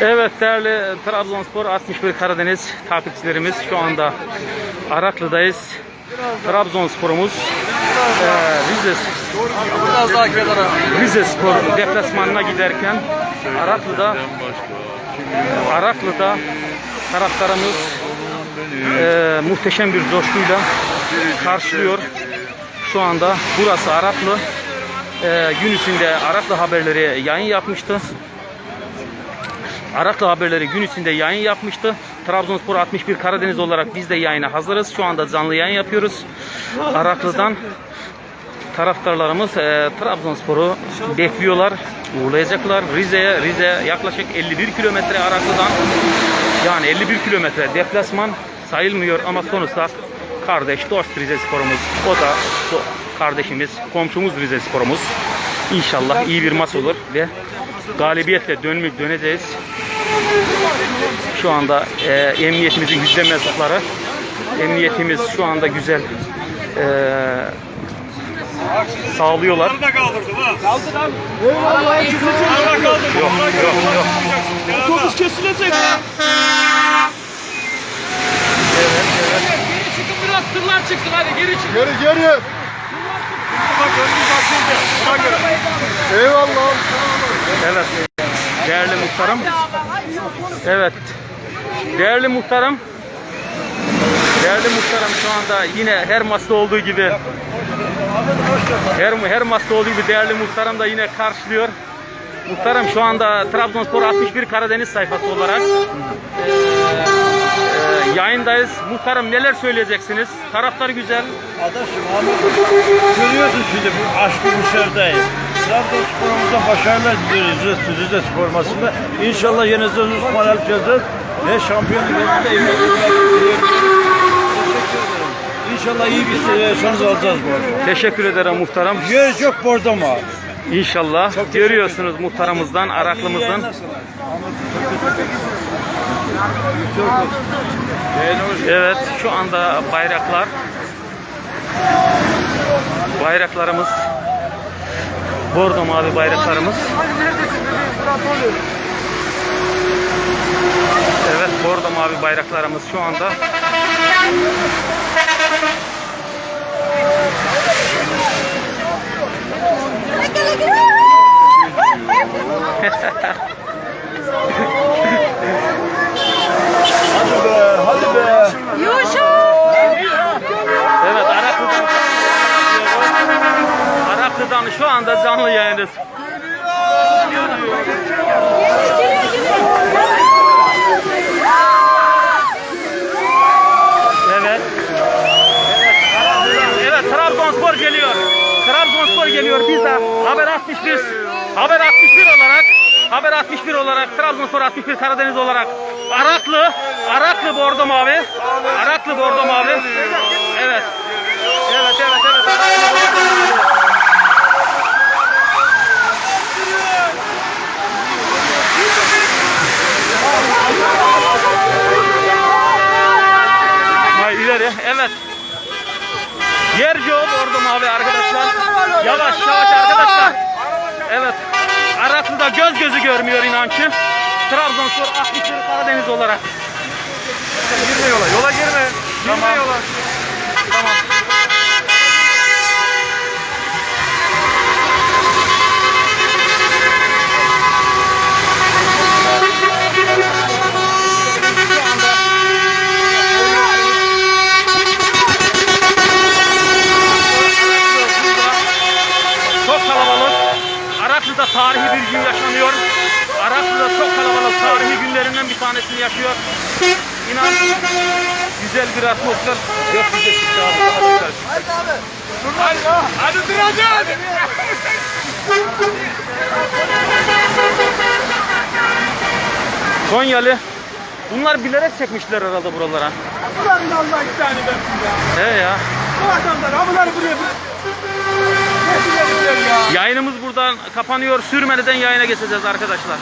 Evet değerli Trabzonspor 61 Karadeniz takipçilerimiz şu anda Araklı'dayız. Trabzonsporumuz eee Rize. Rize Spor deplasmanına giderken Araklı'da Araklı'da taraftarımız eee, muhteşem bir coşkuyla karşılıyor. Şu anda burası Araklı. Eee, gün içinde Araklı haberleri yayın yapmıştı. Araklı haberleri gün içinde yayın yapmıştı. Trabzonspor 61 Karadeniz olarak biz de yayına hazırız. Şu anda canlı yayın yapıyoruz. Araklı'dan taraftarlarımız e, Trabzonspor'u bekliyorlar. Uğurlayacaklar. Rize'ye Rize yaklaşık 51 kilometre Araklı'dan yani 51 kilometre deplasman sayılmıyor ama sonuçta kardeş dost Rize Spor'umuz. O da kardeşimiz, komşumuz Rize Spor'umuz. İnşallah iyi bir maç olur ve galibiyetle dönmek döneceğiz. Şu anda e, emniyetimizin yüzde mensupları. Emniyetimiz şu anda güzel e, sağlıyorlar. Yok yok yok. Otobüs kesilecek. Geri çıkın biraz tırlar çıksın hadi geri çıkın. Geri geri. Eyvallah. Evet. Değerli muhtarım. Evet. Değerli muhtarım. Değerli muhtarım şu anda yine her maçta olduğu gibi her, her maçta olduğu gibi değerli muhtarım da yine karşılıyor. Muhtarım şu anda Trabzonspor 61 Karadeniz sayfası olarak eee, eee, yayındayız. Muhtarım neler söyleyeceksiniz? Taraftar güzel. Adaşım Ahmet görüyorsun şimdi bu aşkı bu. Trabzonspor'umuza başarılar diliyoruz Rize, Spor maçında. İnşallah yeneceğiz, Osman alacağız ve şampiyonluk yolunda emin olmak İnşallah iyi bir sonuç alacağız bu arada. Teşekkür ederim muhtarım. Yer yok bordo mu? İnşallah görüyorsunuz muhtarımızdan, araklımızdan. Evet şu anda bayraklar bayraklarımız bordo mavi bayraklarımız. Evet bordo mavi bayraklarımız şu anda Hadi be, hadi be. Evet Araklı'dan Araklı'dan şu anda canlı yayındayız. Evet. Evet Trabzonspor geliyor. Trabzonspor geliyor. Biz de Haber 61 Haber 61 olarak Haber 61 olarak Trabzonspor 61 Karadeniz olarak Araklı Araklı bordo mavi. Araklı bordo mavi. Evet. Evet evet evet. Araklı bordo mavi. Hay ileri. Evet. Yerco bordo mavi arkadaşlar. Yavaş yavaş arkadaşlar. Evet. Araklı'da göz gözü görmüyor inancı. Trabzonspor 61 Karadeniz olarak. Girme yola. Yola girme. Girme Tamam. yola. Tarihi bir gün yaşanıyor. Araklı'da çok kalabalık tarihi günlerinden bir tanesini yaşıyor. İnan güzel bir atmosfer. Yok bize çıktı abi. Hadi güzel. Hadi duracağız. Konyalı. Bunlar bilerek çekmişler herhalde buralara. Ulan Allah iki tane versin ya. He ya. Bu adamlar ha bunları buraya bir... Ne diyelim ya. Yayınımız buradan kapanıyor. Sürmeden yayına geçeceğiz arkadaşlar.